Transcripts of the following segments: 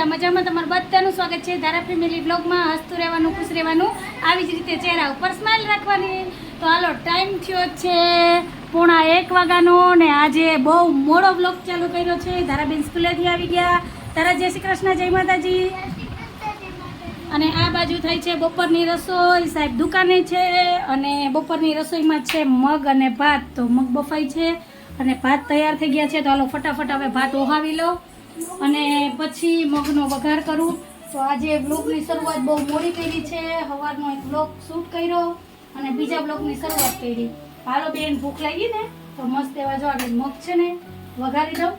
બધા મજામાં? તમારું બધાનું સ્વાગત છે ધારા ફેમિલી બ્લોગમાં. હસતું રહેવાનું, ખુશ રહેવાનું, આવી જ રીતે ચહેરા ઉપર સ્માઇલ રાખવાની. તો હાલો ટાઈમ થયો છે પોણા એક વાગ્યાનો ને આજે બહુ મોડો બ્લોગ ચાલુ કર્યો છે. ધારાબેન સ્કૂલેથી આવી ગયા. તારા જય શ્રી કૃષ્ણ, જય માતાજી. અને આ બાજુ થાય છે બપોરની રસોઈ. સાહેબ દુકાને છે અને બપોરની રસોઈમાં છે મગ અને ભાત. તો મગ બફાઈ છે અને ભાત તૈયાર થઈ ગયા છે. તો હાલો, ફટાફટ હવે ભાત ઓહાવી લો. અને પછી મગનો વઘાર કરું. તો આજે બ્લોગની શરૂઆત બહુ મોડી કરી છે. સવારનો એક બ્લોગ શૂટ કર્યો અને બીજા બ્લોગની શરૂઆત કરી. હાલો બેન, ભૂખ લાગી ને? તો મસ્ત એવા જો આગળ મગ છે ને, વઘારી દઉં.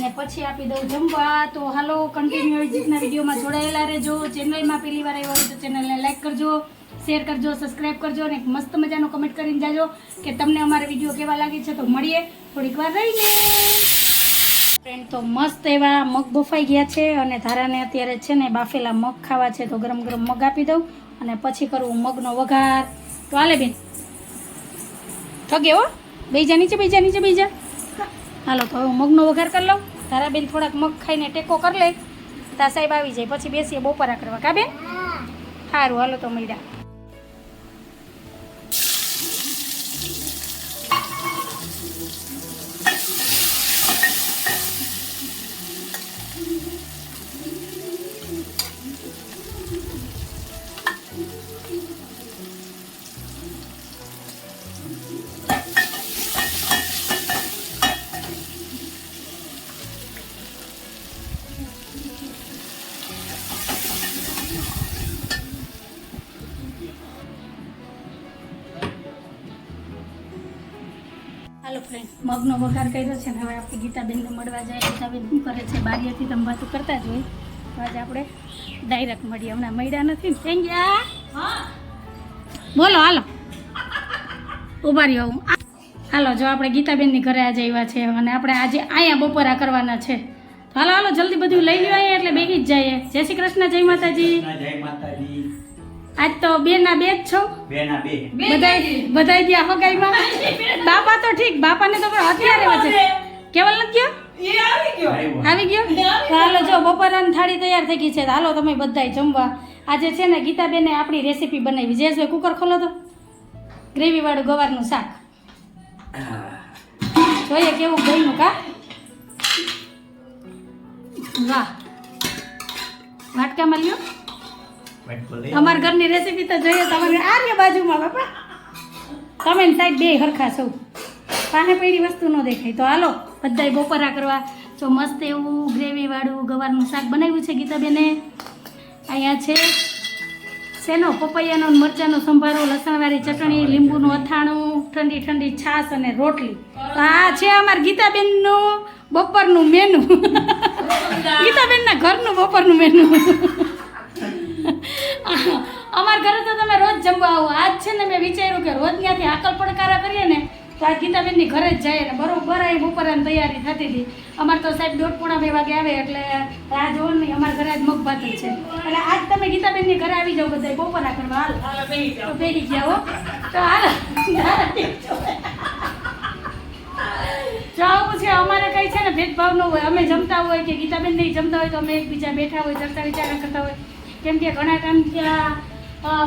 ને પછી આપી દઉં જમવા. તો હાલો કન્ટિન્યુ રીતના વિડીયોમાં જોડાયેલા રહેજો. ચેનલમાં પહેલી વાર આવ્યો હોય તો ચેનલને લાઈક કરજો શેર કરજો સબસ્ક્રાઈબ કરજો અને મસ્ત મજાનો કમેન્ટ કરીને જાજો કે તમને અમારા વીડિયો કેવા લાગે છે. તો મળીએ. થોડીક વાર રહીને. ફ્રેન્ડ તો મસ્ત એવા મગ બફાઈ ગયા છે અને ધારાને અત્યારે છે ને બાફેલા મગ ખાવા છે તો ગરમ ગરમ મગ આપી દઉં અને પછી કરવું મગનો વઘાર. તો હાલે બેન. થગે હો. બેજા નીચે બેજા નીચે બેજા. હાલો તો હવે હું મગનો વઘાર કરી લઉં. ધારાબેન થોડાક મગ ખાઈને ટેકો કરી લે. તા સાહેબ આવી જાય. પછી બેસીએ બપોરા કરવા. કા બેન? સારું હાલો તો મળ્યા. હાલો ફ્રેન્ડ મગનો વઘાર કર્યો છે ને હવે આપણે ગીતાબેનને મળવા જાય ગીતાબેન શું કરે છે? બારીએથી તમે વાતો કરતા જ હોય. તો આજે આપણે ડાયરેક્ટ મળીએ. હમણાં મળ્યા નથી થઈ ગયા બોલો, હાલો. ઊભા રહ્યો હું હાલો, જો આપણે ગીતાબેનની ઘરે આજે આવ્યા છે અને આપણે આજે અહીંયા બપોરા કરવાના છે. હાલો હાલો, જલ્દી બધું લઈ લેવાય એટલે બેગી જ જઈએ. જય શ્રી કૃષ્ણ, જય માતાજી. જય માતાજી. આજ તો બે ના બે જ છો. બેના બે. બધાય બધાય ગયા હગાઈમાં બાપા તો ઠીક બાપાને તો પણ અત્યારે વચ્ચે કેવલ નથી ગયો? આવી ગયો. હાલો જો બપોરાની થાળી તૈયાર થઈ ગઈ છે. તો હાલો તમે બધાય જમવા. આજે છે ને ગીતાબેને આપણી રેસીપી બનાવી. જયેશભાઈ કુકર ખોલો તો. ગ્રેવી વાળું ગવારનું શાક. જોઈએ કેવું ગયું કા? વાહ. વાટકામાં લ્યો. અમારા ઘરની રેસીપી તો જોઈએ તમારે આ રહ્યો બાજુમાં બાપા. તમે સાહેબ બે હરખા છો. પાને પડી વસ્તુ ન દેખાય. તો હાલો બધાય બપોરા કરવા. જો મસ્ત એવું ગ્રેવીવાળું ગવારનું શાક બનાવ્યું છે ગીતાબેને. અહીંયા છે શેનો? પપૈયાનો ને મરચાંનો સંભારો લસણવાળી ચટણી લીંબુનું અથાણું ઠંડી ઠંડી છાશ અને રોટલી. તો આ છે અમારા ગીતાબેનનું બપોરનું મેનુ ગીતાબેનના ઘરનું બપોરનું મેનુ અમારા ઘરે તો તમે રોજ જમવા આવો. આજ છે ને મેં વિચાર્યું કે રોજ ત્યાંથી આકલ પડકારા કરીએ ને તો આ ગીતાબેનની ઘરે જ જાય ને. બરોબર ઉપર એમ તૈયારી થતી હતી. અમારે તો સાહેબ દોઢ પોણા બે વાગે આવે એટલે રાહ જોવો નહીં અમારા ઘરે આજ મગભાત છે. એટલે આજ તમે ગીતાબેનની ઘરે આવી જાઓ બધા બપોરા કરવા હાલ. તો પહેરી ગયા હો. તો હાલ. જાઓ છે અમારે કઈ છે ને ભેદભાવ ન હોય. અમે જમતા હોય કે ગીતાબેન નહીં જમતા હોય તો અમે એકબીજા બેઠા હોય ચર્ચા વિચારણા કરતા હોય. કેમ કે ઘણા કામ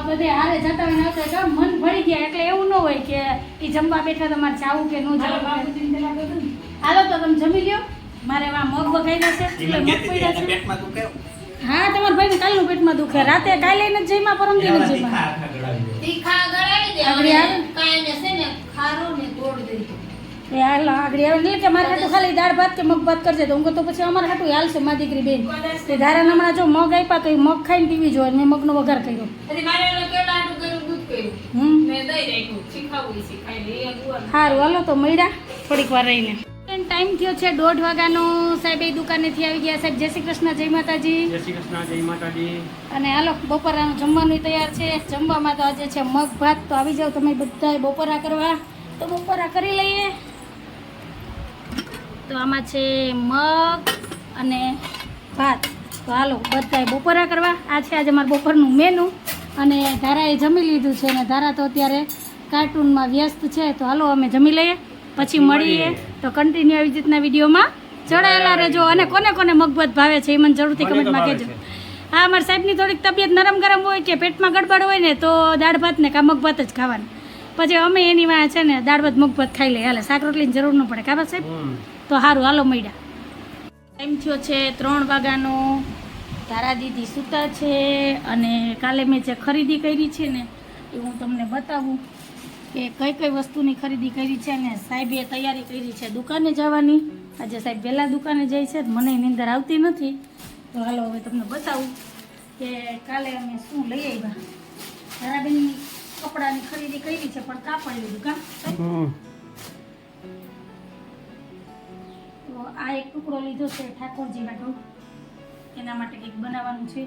બધે હારે જતા હોય ને આવતા હોય મન ભળી ગયા એટલે એવું ન હોય કે એ જમવા બેઠા તમારે જાવું કે ન જવું. હાલો તો તમે જમી લ્યો. મારે આ મગ વઘાર્યા છે એટલે મગ પડ્યા છે. પેટમાં દુખે? એવું? હા તમારા ભાઈને કાલનું પેટમાં દુખે. રાતે કાલે ન જઈમાં પરમદી એવા નથી જઈમાં. તીખા ગળાવી દે આવે? કાંઈને છે ને ખારો ને તોડ દે. એ હાલ આગળ આવે એટલે કે મારે હાટું ખાલી દાળ ભાત કે મગ ભાત કરજે તો હું તો પછી અમારે હાટું હાલશે મા દીકરી બેન. તે ધારા હમણાં જો મગ આપ્યા તો એ મગ ખાઈને ટીવી જોવે મેં મગનો વઘાર કર્યો. સારું હાલો તો મળ્યા થોડીક વાર રહીને. ટાઈમ થયો છે દોઢ વાગ્યાનો. સાહેબ એ દુકાનેથી આવી ગયા સાહેબ જય શ્રી કૃષ્ણ જય માતાજી. જય શ્રી કૃષ્ણ જય માતાજી. અને હાલો બપોરાનું જમવાનું તૈયાર છે. જમવામાં તો આજે છે મગ ભાત. તો આવી જાઓ તમે બધા બપોરા કરવા. તો બપોરા કરી લઈએ. તો આમાં છે મગ અને ભાત. તો હાલો બધાએ બપોરા કરવા. આ છે આજે મારા બપોરનું મેનુ અને ધારાએ જમી લીધું છે અને ધારા તો અત્યારે કાર્ટૂનમાં વ્યસ્ત છે. તો હાલો અમે જમી લઈએ પછી મળીએ. તો કન્ટિન્યુ આવી રીતના વિડીયોમાં જોડાયેલા રહેજો. અને કોને કોને મગભત ભાવે છે એ મને જરૂરથી કમેન્ટમાં કહેજો. હા અમારા સાહેબની થોડીક તબિયત નરમ ગરમ હોય કે પેટમાં ગડબડ હોય ને તો દાળ ભાત ને કા મગભાત જ ખાવાનું. પછી અમે એની વાં છે ને દાળ ભાત મગભાત ખાઈ લઈએ. હાલે શાક રોટલીની જરૂર ન પડે. ખાવા સાહેબ. તો સારું હાલો મળ્યા. ટાઈમ થયો છે ત્રણ વાગ્યાનો. તારા દીદી સૂતા છે અને કાલે મેં જે ખરીદી કરી છે ને, એ હું તમને બતાવું કે કઈ કઈ વસ્તુની ખરીદી કરી છે ને સાહેબે તૈયારી કરી છે દુકાને જવાની. આજે સાહેબ વહેલા દુકાને જાય છે, મને નિંદર આવતી નથી. તો હાલો હવે તમને બતાવું કે કાલે અમે શું લઈ આવ્યા. તારાબેન કપડાની ખરીદી કરી છે, પણ કાપડ લીધું કાં તો આ એક ટુકડો લીધો છે ઠાકોરજી હાટુ એના માટે કંઈક બનાવવાનું છે.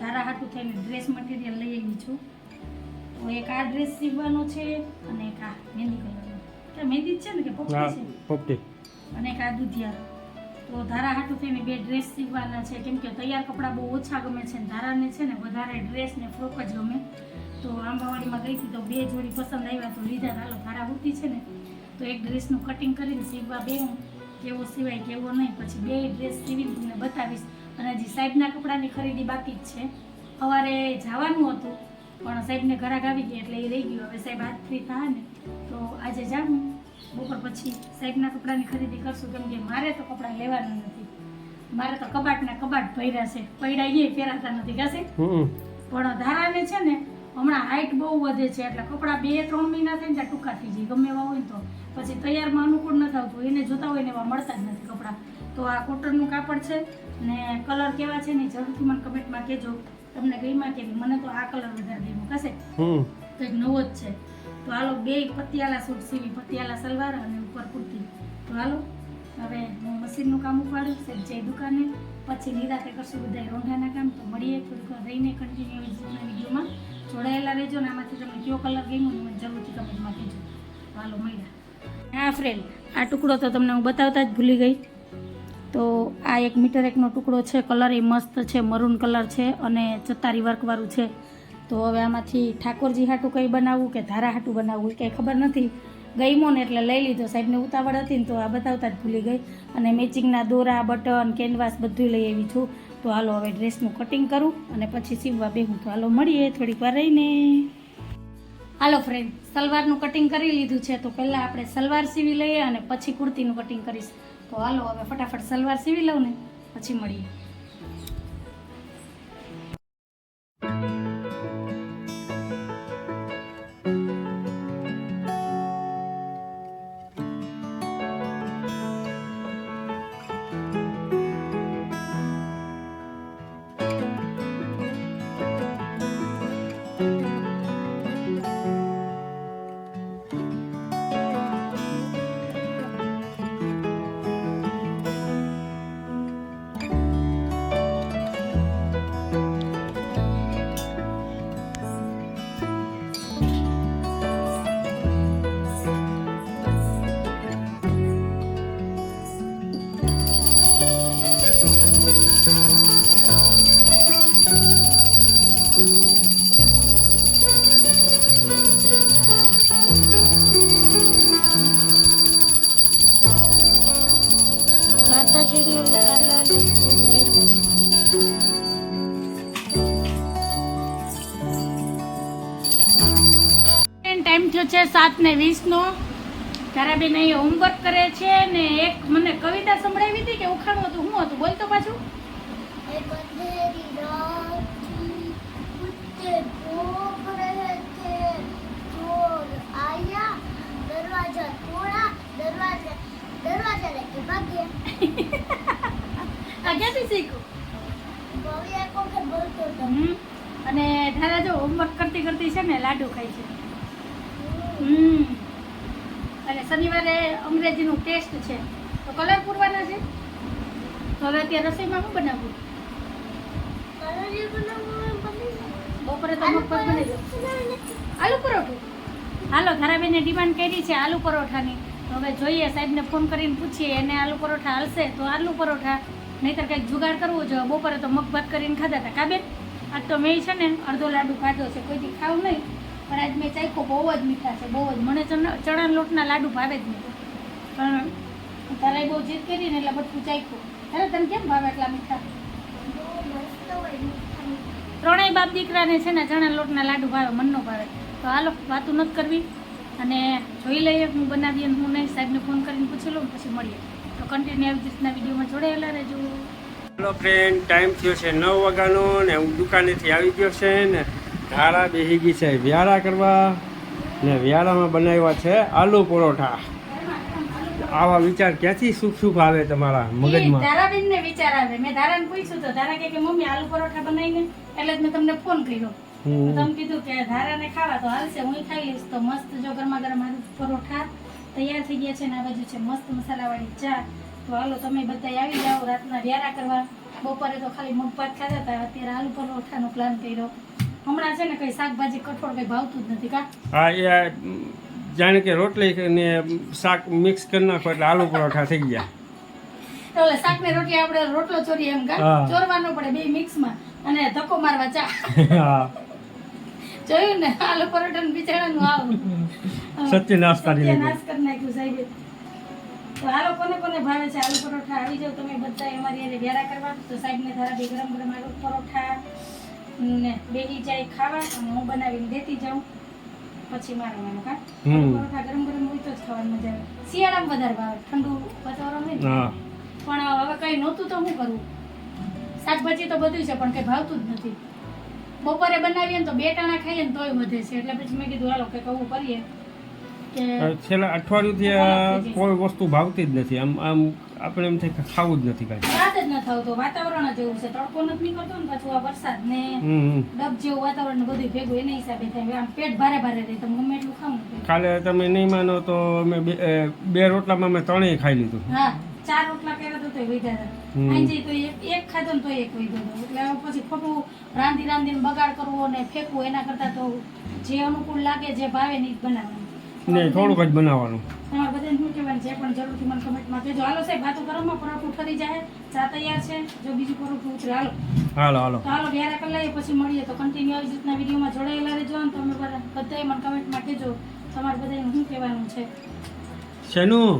ધારા હાટું થઈને ડ્રેસ મટીરિયલ લઈ આવી છું. તો એક આ ડ્રેસ સીવવાનો છે અને એક આ મહેંદી કલરનો કે મહેંદી છે ને કે પોપટી છે? પોપટી. અને એક આ દુધિયા તો ધારા હાટું થઈને બે ડ્રેસ સીવવાના છે. કેમ કે તૈયાર કપડાં બહુ ઓછા ગમે છે ને ધારાને છે ને વધારે ડ્રેસ ને ફ્રોક જ ગમે. તો આંબાવાડીમાં ગઈ હતી તો બે જોડી પસંદ આવ્યા તો લીધા હાલો ધારા હોતી છે ને તો એક ડ્રેસનું કટિંગ કરીને સીવવા બેહું. કેવો સિવાય કેવો નહીં પછી બે ડ્રેસ સીવીને તમને બતાવીશ. અને હજી સાહેબના કપડાની ખરીદી બાકી જ છે. સવારે જવાનું હતું પણ સાહેબને ઘરાક આવી ગયા એટલે એ રહી ગયું. હવે સાહેબ હાથ ફ્રી થાય ને તો આજે જાઉં. બપોર પછી સાહેબના કપડાની ખરીદી કરશું કેમ કે મારે તો કપડાં લેવાના નથી. મારે તો કબાટના કબાટ ભર્યા છે. પૈડા એ પહેરાતા નથી કાશે પણ ધારાને છે ને હમણાં હાઈટ બહુ વધે છે એટલે કપડાં બે ત્રણ મહિના થઈને ત્યાં ટૂંકા થઈ જાય ગમે એવા હોય તો. પછી તૈયારમાં અનુકૂળ નથી આવતું એને જોતા હોય ને એવા મળતા જ નથી કપડાં. તો આ કોટનનું કાપડ છે ને કલર કેવા છે ને જરૂરથી મને કમેન્ટમાં કહેજો. તમને ગઈમાં કેવી મને તો આ કલર વધારે ગમ્યો. કશે તો કંઈક નવો જ છે. તો હાલો બે પતિયાલા સૂટ સીવી પતિયાલા સલવાર અને ઉપર કુર્તી. તો હાલો હવે હું મશીનનું કામ ઉપાડું છે જઈ દુકાને. પછી નિરાતે કરશું બધા રોંઢાના કામ. તો મળીએ થોડીક રહીને કન્ટિન્યુ વિડીયોમાં. જોડાયેલા રહેજો ને આમાંથી તમને કયો કલર ગમ્યો મને જરૂરથી કમેન્ટમાં કહેજો. હાલો, મળ્યા. હા ફ્રેન્ડ આ ટુકડો તો તમને હું બતાવતા જ ભૂલી ગઈ. તો આ એક મીટર એકનો ટુકડો છે કલર એ મસ્ત છે મરૂન કલર છે અને ચતારી વર્કવાળું છે. તો હવે આમાંથી ઠાકોરજી હાટું કંઈ બનાવવું કે ધારા હાટું બનાવવું કંઈ ખબર નથી. ગઈમો ને એટલે લઈ લીધો. સાહેબને ઉતાવળ હતી ને તો આ બતાવતા જ ભૂલી ગઈ. અને મેચિંગના દોરા બટન કેનવાસ બધું લઈ આવી છું. તો હાલો હવે ડ્રેસનું કટિંગ કરું અને પછી સીવવા બેહું. તો હાલો મળીએ થોડીક વાર રહીને. હાલો ફ્રેન્ડ સલવારનું કટિંગ કરી લીધું છે. તો પહેલાં આપણે સલવાર સીવી લઈએ અને પછી કુર્તીનું કટિંગ કરીશ. તો હાલો હવે ફટાફટ સલવાર સીવી લઉં ને, પછી મળીએ. ટાઈમ થયો છે સાત ને વીસનો. તારાબેન અહીંયા હોમવર્ક કરે છે ને એક મને કવિતા સંભળાવી હતી કે ઉખાણું હતું? શું હતું? બોલ તો પાછું. ક્યાંથી શીખું. અને ધારા જો હોમવર્ક કરતી કરતી છે ને લાડુ ખાય છે. અને શનિવારે અંગ્રેજીનું ટેસ્ટ છે. તો કલર પૂરવાના છે? તો હવે અત્યારે રસોઈમાં શું બનાવવું બપોરે તો મગફળી બની જાય આલુ પરોઠું. હાલો, ધારાબેને ડિમાન્ડ કરી છે આલુ પરોઠાની. તો હવે જોઈએ, સાહેબને ફોન કરીને પૂછીએ, એને આલુ પરોઠા હાલશે તો આલુ પરોઠા? નહીંતર કંઈક જુગાડ કરવો જોઈએ. બપોરે તો મગ ભાત કરીને ખાધા હતા. કાબેન આજ તો મેં છે ને અડધો લાડુ ખાધો છે. કોઈથી ખાવું નહીં. પણ આજ મેં ચાખ્યો, બહુ જ મીઠા છે, બહુ જ. મને ચણા લોટના લાડુ ભાવે જ નહીં. પણ તારે બહુ જીદ કરી ને એટલે બધું ચાખ્યું. અરે તને કેમ ભાવે એટલા મીઠા. ત્રણેય બાપ દીકરાને છે ને ચણા લોટના લાડુ ભાવે, મનનો ભાવે. તો હાલો, વાતું નથી કરવી. અને જોઈ લઈએ, હું બનાવીએ અને હું નહીં. સાહેબને ફોન કરીને પૂછી લઉં પછી મળીએ. તો કન્ટિન્યુ આવી રીતના વિડીયોમાં જોડાયેલા રહેજો. હેલો ફ્રેન્ડ ટાઈમ થયો છે નવ વાગ્યાનો ને હું દુકાનેથી આવી ગયો છે ને ધારા બેસી ગઈ છે. વ્યાળા કરવા ને વ્યાળામાં બનાવ્યા છે આલુ પરોઠા. આવા વિચાર ક્યાંથી સુખ સુખ આવે તમારા મગજમાં? તારાબેન ને વિચાર આવે. મેં તારાને પૂછ્યું તો તારા કે મમ્મી આલુ પરોઠા બનાવીને? એટલે જ મેં તમને ફોન કર્યો. તમે કીધું કે ધારાને ખાવા તો હાલશે હું ખાઈ લઈશ. તો મસ્ત જો ગરમા ગરમ આલુ પરોઠા તૈયાર થઈ ગયા છે ને આ બાજુ છે મસ્ત મસાલાવાળી ચા. તો હાલો તમે બધા આવી જાઓ રાતના વ્યારા કરવા. બપોરે તો ખાલી મગ ભાત ખાધા હતા અત્યારે આલુ પરોઠાનો પ્લાન કર્યો. હમણાં છે ને કઈ શાકભાજી કઠોળ કઈ ભાવતું જ નથી કા? હા એ જાણે કે રોટલી ને શાક મિક્સ કરી નાખો એટલે આલુ પરોઠા થઈ ગયા. એટલે શાક ને રોટલી આપણે રોટલો ચોરી એમ કા? ચોરવાનો પડે બે મિક્સમાં અને ધક્કો મારવા ચા. જોયું ને? આલુ પરોઠા ને બિચારાનું આવું. સત્ય નાશ કરી નાખ્યું સાહેબ. તો કોને કોને ભાવે છે આલુ પરોઠા? આવી જાવ તમે બધા અમારી એને વેરા કરવા. તો સાહેબને ધારા બે ગરમ ગરમ આલુ પરોઠા. ને બેહી જાય ખાવા અને હું બનાવીને દેતી જાઉં. પછી મારવાનું કા પરોઠા ગરમ ગરમ હોય તો જ ખાવાની મજા આવે. શિયાળામાં વધારે ભાવે ઠંડુ વાતાવરણ હોય ને. પણ હવે કઈ નહોતું તો શું કરવું શાકભાજી તો બધું છે પણ કઈ ભાવતું જ નથી. બપોરે બનાવીએ ને તો બે ટાણા ખાઈએ ને તોય વધે છે. એટલે પછી મેં કીધું હાલો કે આવું કરીએ. છેલ્લા અઠવાડિયુંથી આ કોઈ વસ્તુ ભાવતી જ નથી. આમ આમ આપણે એમ થાય કે ખાવું જ નથી કાંઈ. વાત જ ન થતું વાતાવરણ જ એવું છે. તડકો નથી નીકળતો ને પાછું આ વરસાદ ને. ડબ જેવું વાતાવરણ બધું ભેગું એના હિસાબે થાય. આમ પેટ ભારે ભારે રહે. તમે ગમે એટલું ખાવું કાલે તમે નહીં માનો તો અમે બે રોટલામાં મેં ત્રણેય ખાઈ લીધું. હા ચાર રોટલા કર્યા તો તોય વધ્યા હતા. આઈ તો એક ખાધો ને તો એક વધ્યો હતો. એટલે પછી ખોટું રાંધી રાંધીને બગાડ કરવો ને ફેંકવું એના કરતા તો જે અનુકૂળ લાગે જે ભાવે ને ઈ બનાવવાનું. ને થોડુંક જ બનાવવાનું. તમારે બધાને શું કહેવાનું છે? પણ જરૂરથી મને કમેન્ટમાં કહેજો. હાલો સાહેબ વાતો કરવામાં પરોઠું ઠરી જાય. ચા તૈયાર છે. જો બીજું પરોઠું ઉતરે. હાલો. હાલો હાલો. તો હાલો વ્યારા કરી લઈએ પછી મળીએ. તો કન્ટિન્યુ આવી રીતના વિડીયોમાં જોડાયેલા રહેજો અને તમે બધા બધાએ મને કમેન્ટમાં કહેજો. તમારે બધાને શું કહેવાનું છે? શેનું?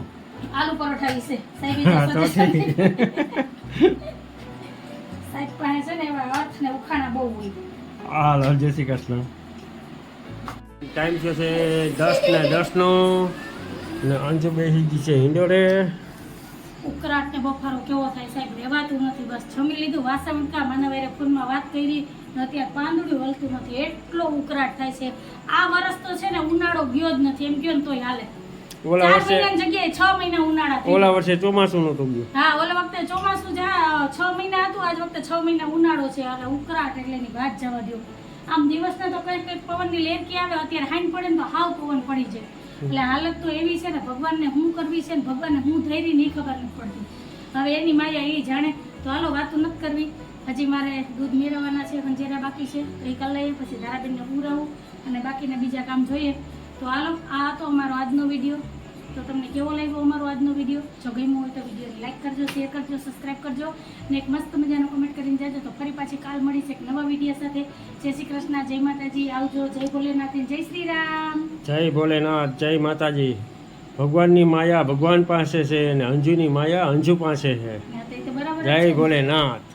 આલુ પરોઠા વિશે. સાહેબ. સાહેબ પાસે છે ને એવા અર્થ ને ઉખાણા બહુ હોય. હાલો જય શ્રી કૃષ્ણ. ટાઈમ થયો છે દસ ને દસનો. ને અંજુ બેસી ગઈ છે હિંડોળે. ઉકરાટ ને બફારો કેવો થાય સાહેબ? રહેવાતું નથી બસ જમી લીધું. વાસણ કા માનવેરે ફોનમાં વાત કરી અત્યારે પાંદડું હલતું નથી. એટલો ઉકરાટ થાય છે. આ વરસ તો છે ને ઉનાળો ગયો જ નથી. એમ કયો ને તોય હાલે. ઓલા વર્ષે જગ્યાએ છ મહિના ઉનાળા ઓલા વર્ષે ચોમાસું નતું ગયું. હા ઓલા વખતે ચોમાસું જા છ મહિના હતું આજ વખતે છ મહિના ઉનાળો છે. અને ઉકરાટ એટલે ની વાત જવા દો આમ દિવસના તો કઈ કઈ પવનની લેરકી આવે, અત્યારે હાઈન પડે ને તો હાવ પવન પડી જાય. એટલે હાલત તો એવી છે ને, ભગવાનને હું કરવી છે ને, ભગવાનને હું ધૈર્ય નહીં ખબર નથી પડતી. હવે એની માયા એ જાણે, તો હાલો વાતો નથી કરવી. હજી મારે દૂધ મેળવવાના છે, ખંજેરા બાકી છે એ કરી લઈએ પછી ધારાબેનને પૂરાવું અને બાકીના બીજા કામ જોઈએ. તો હાલો, આ હતો અમારો આજનો વીડિયો. તો તમને કેવો લાગ્યો અમારો આજનો વીડિયો જો ગમ્યો હોય તો વિડીયોને લાઇક કરજો શેર કરજો સબસ્ક્રાઈબ કરજો ને એક મસ્ત મજાનો કમેન્ટ કરીને જાજો. તો ફરી પાછી કાલ મળીશ એક નવા વીડિયો સાથે. જય શ્રી કૃષ્ણ જય માતાજી. આવજો જય ભોલેનાથ જય શ્રી રામ. જય ભોલેનાથ જય માતાજી. ભગવાનની માયા ભગવાન પાસે છે અને અંજુની માયા અંજુ પાસે છે. જય ભોલેનાથ.